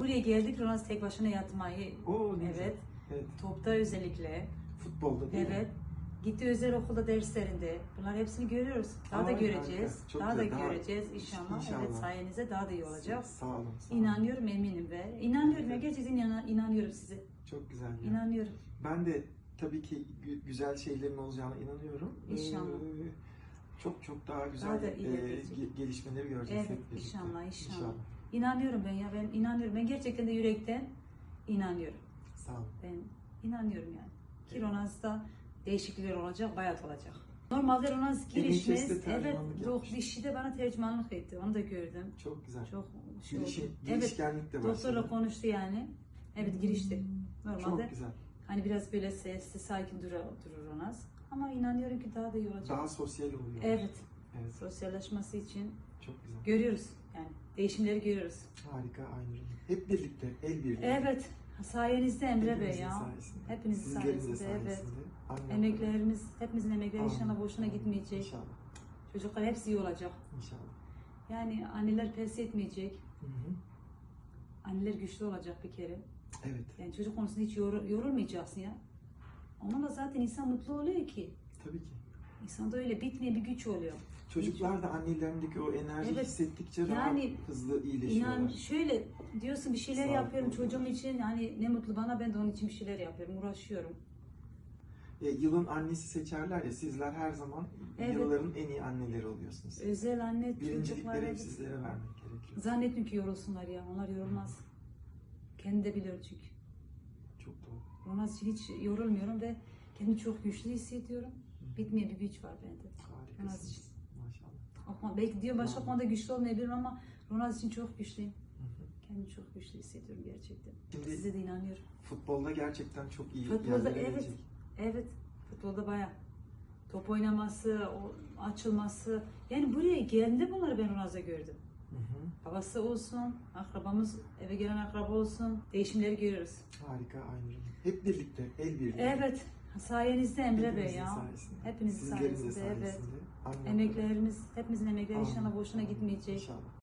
Buraya geldik Ronaldo tek başına yatmayı. Oo ne güzel. Evet. Evet. Topta özellikle. Futbolda değil Evet. mi? Gitti özel okulda derslerinde. Bunlar hepsini görüyoruz. Daha da Ay, göreceğiz. Çok Daha da güzel, daha- göreceğiz inşallah. İnşallah. Evet sayenizde daha da iyi olacak. Sağ olun. Sağ olun. İnanıyorum eminim ve inanıyorum ya gerçekten inan- inanıyorum size. Çok güzel. ya. İnanıyorum. Ben de tabii ki gü- güzel şeylerin olacağına inanıyorum. İnşallah. Ee, çok çok daha güzel Daha da e, gelişmeleri göreceğiz Evet birlikte. inşallah inşallah. İnanıyorum ben ya ben inanıyorum. Ben gerçekten de yürekten inanıyorum. Sağ olun. Ben inanıyorum yani. Ki Ronaldo'da değişiklikler olacak, bayat olacak. Normalde Ronaldo girişmez. Evet, yapmış. dişi de bana tercümanlık etti. Onu da gördüm. Çok güzel. Çok şey Girişi. Evet, girişkenlik de var. doktorla konuştu yani. Evet girişti. Normalde Çok güzel. hani biraz böyle sesli, sakin durur, durur Ronaldo. Ama inanıyorum ki daha da iyi olacak. Daha sosyal oluyor. Evet, Evet. sosyalleşmesi için Çok güzel. görüyoruz. Yani değişimleri görüyoruz. Harika Aynur'um. Hep birlikte, el birliği. Evet, sayenizde Emre Bey Hepimizin ya. sayesinde. Hepinizin Sizlerin de sayesinde, evet. sayesinde. Annem Emeklerimiz, hepimizin emekleri Amin. inşallah boşuna Amin. gitmeyecek. İnşallah. Çocuklar hepsi iyi olacak. İnşallah. Yani anneler pes etmeyecek. Hı hı. Anneler güçlü olacak bir kere. Evet. Yani çocuk konusunda hiç yoru- yorulmayacaksın ya. Onunla zaten insan mutlu oluyor ki. Tabii ki. İnsanda öyle bitmeyen bir güç oluyor. Çocuklar da annelerindeki o enerji Evet. hissettikçe daha Yani hızlı iyileşiyorlar. İnan şöyle diyorsun bir şeyler Sağlıklı yapıyorum oluyor. çocuğum için. Hani ne mutlu bana ben de onun için bir şeyler yapıyorum. Uğraşıyorum. E, yılın annesi seçerler ya sizler her zaman Evet. yılların en iyi anneleri oluyorsunuz. Özel anne çocuklar Birincilikleri hep sizlere vermek gerekiyor. Zannetmiyorum ki yorulsunlar ya. Onlar yorulmaz. Kendi de biliyor çünkü. Çok doğru. Ona için hiç yorulmuyorum ve kendimi çok güçlü hissediyorum. Bitmeyen bir güç var bende. Harikasınız. Maşallah. O konu- Belki diyor başka konuda güçlü olmayabilirim ama Ronaldo için çok güçlüyüm. Kendimi çok güçlü hissediyorum gerçekten. Şimdi Size de inanıyorum. futbolda gerçekten çok iyi Futbolda yerlere evet. gelecek. Evet. Futbolda baya top oynaması, o açılması. Yani buraya geldiğinde bunları ben Ronaldo'da gördüm. Hı hı. Babası olsun, akrabamız, eve gelen akraba olsun. Değişimleri görüyoruz. Harika Aynur'um. Hep birlikte, el birliği. Evet. Sayenizde Emre Bey ya. sayesinde. Hepinizin Sizlerin de sayesinde, evet. sayesinde. Annem- Emeklerimiz, hepimizin emekleri Amin. inşallah boşuna Amin. gitmeyecek. İnşallah.